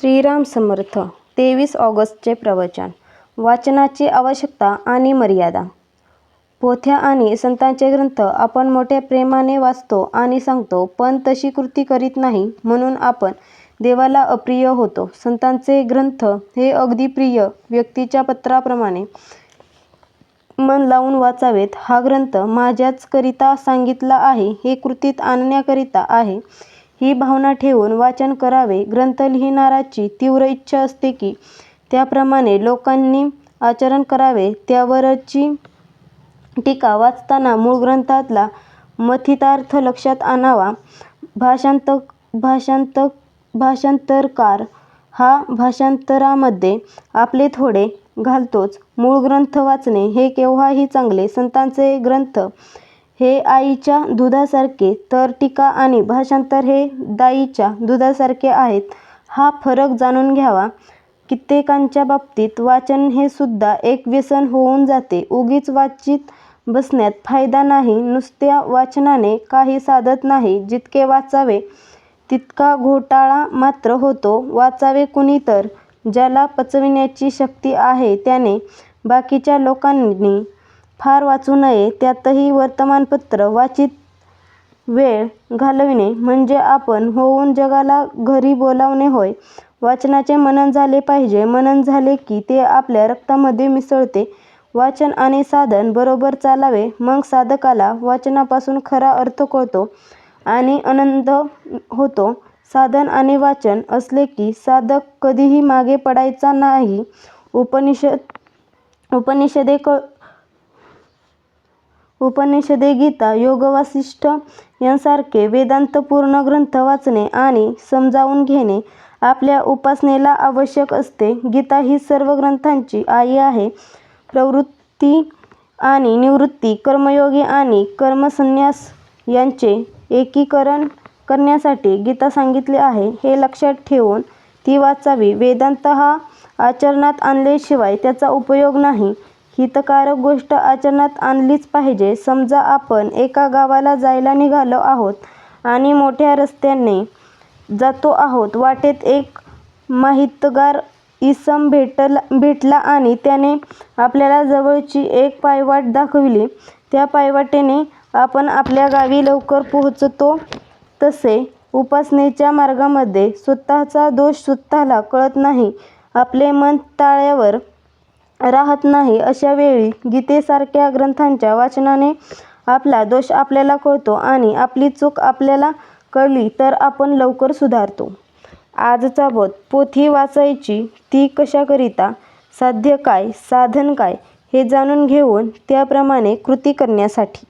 श्रीराम समर्थ तेवीस ऑगस्टचे प्रवचन. वाचनाची आवश्यकता आणि मर्यादा. पोथ्या आणि संतांचे ग्रंथ आपण मोठ्या प्रेमाने वाचतो आणि सांगतो पण तशी कृती करीत नाही म्हणून आपण देवाला अप्रिय होतो. संतांचे ग्रंथ हे अगदी प्रिय व्यक्तीच्या पत्राप्रमाणे मन लावून वाचावेत. हा ग्रंथ माझ्याच करिता सांगितला आहे हे कृतीत आणण्याकरिता आहे. ही भावना ठेवून वाचन करावे ग्रंथ लिहिणाराची तीव्र इच्छा असते की त्याप्रमाणे लोकांनी आचरण करावे त्यावरची टीका वाचताना मूळ ग्रंथातला मथितार्थ लक्षात आणावा. भाषांत भाषांत भाषांतरकार हा भाषांतरामध्ये आपले थोडे घालतोच. मूळ ग्रंथ वाचणे हे केव्हाही चांगले संतांचे ग्रंथ हे आईच्या दुधासारखे तर टीका आणि भाषांतर हे दाईच्या दुधासारखे आहेत. हा फरक जाणून घ्यावा. कित्येकांच्या बाबतीत वाचन हे सुद्धा एक व्यसन होऊन जाते. उगीच वाचित बसण्यात फायदा नाही. नुसत्या वाचनाने काही साधत नाही. जितके वाचावे तितका घोटाळा मात्र होतो. वाचावे कुणी तर ज्याला पचविण्याची शक्ती आहे त्याने बाकीच्या लोकांनी फार वाचू नये त्यातही वर्तमानपत्र वाचित वेळ घालविणे म्हणजे आपण होऊन जगाला घरी बोलावणे होय. वाचनाचे मनन झाले पाहिजे मनन झाले की ते आपल्या रक्तामध्ये मिसळते. वाचन आणि साधन बरोबर चालावे मग साधकाला वाचनापासून खरा अर्थ कळतो आणि आनंद होतो. साधन आणि वाचन असले की साधक कधीही मागे पडायचा नाही. उपनिषद उपनिषदे गीता योगवासिष्ठ यांसारखे वेदांतपूर्ण ग्रंथ वाचणे आणि समजावून घेणे आपल्या उपासनेला आवश्यक असते. गीता ही सर्व ग्रंथांची आई आहे. प्रवृत्ती आणि निवृत्ती कर्मयोगी आणि कर्मसन्यास यांचे एकीकरण करण्यासाठी गीता सांगितली आहे. हे लक्षात ठेवून ती वाचावी. वेदांत हा आचरणात आणल्याशिवाय त्याचा उपयोग नाही. हितकारक गोष्ट आचरणात आणलीच पाहिजे. समजा आपण एका गावाला जायला निघालो आहोत आणि मोठ्या रस्त्याने जातो आहोत. वाटेत एक माहितगार इसम भेटला भेटला आणि त्याने आपल्याला जवळची एक पायवाट दाखविली. त्या पायवाटेने आपण आपल्या गावी लवकर पोहोचतो. तसे उपासनेच्या मार्गामध्ये स्वतःचा दोष स्वतःला कळत नाही. आपले मन ताळ्यावर राहत नाही अशा वेळी गीतेसारख्या ग्रंथांच्या वाचनाने आपला दोष आपल्याला कळतो आणि आपली चूक आपल्याला कळली तर आपण लवकर सुधारतो. आजचा बोध पोथी वाचायची ती कशाकरिता? साध्य काय साधन काय? हे जाणून घेऊन त्याप्रमाणे कृती करण्यासाठी.